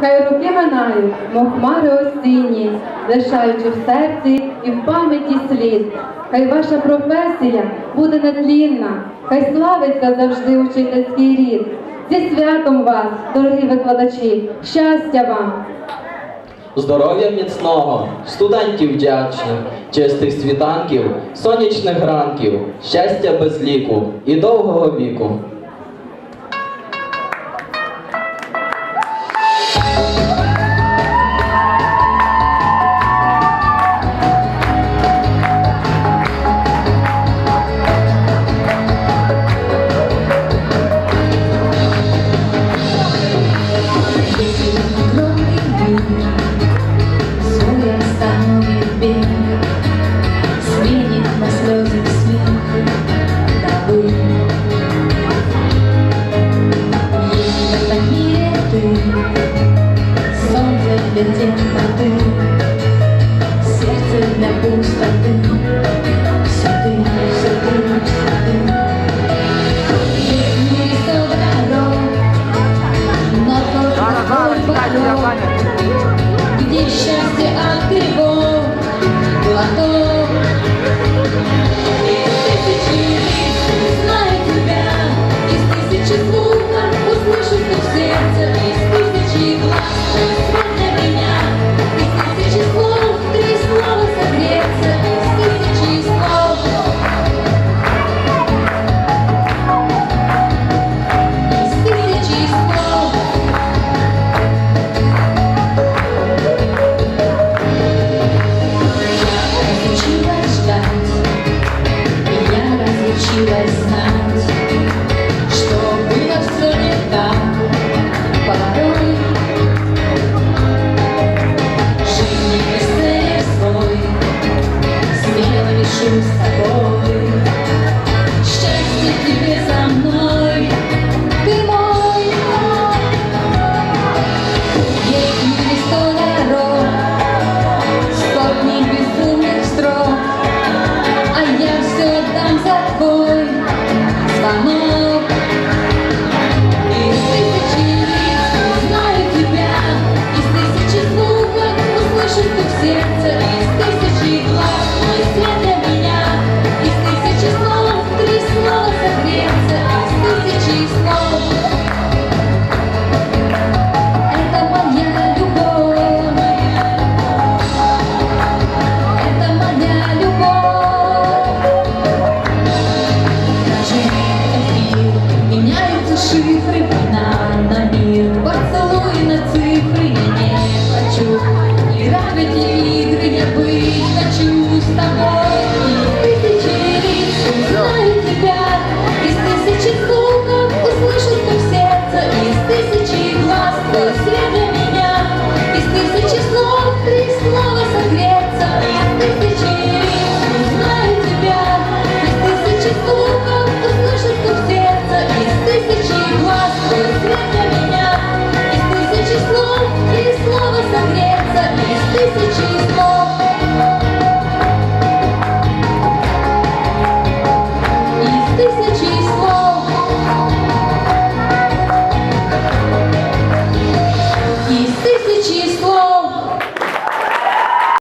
Хай роки минають, мов хмари осінні, лишаючи в серці і в пам'яті слід. Хай ваша професія буде нетлінна, хай славиться завжди учительський рід. Зі святом вас, дорогі викладачі, щастя вам! Здоров'я міцного, студентів вдячних, чистих світанків, сонячних ранків, щастя без ліку і довгого віку. you. Шепчет луна, в сердце тысячи глаз, что для меня. Тысячи слов, три слова согреться тысячи слов. Тысячи слов. Я разучилась ждать Я разучилась знать.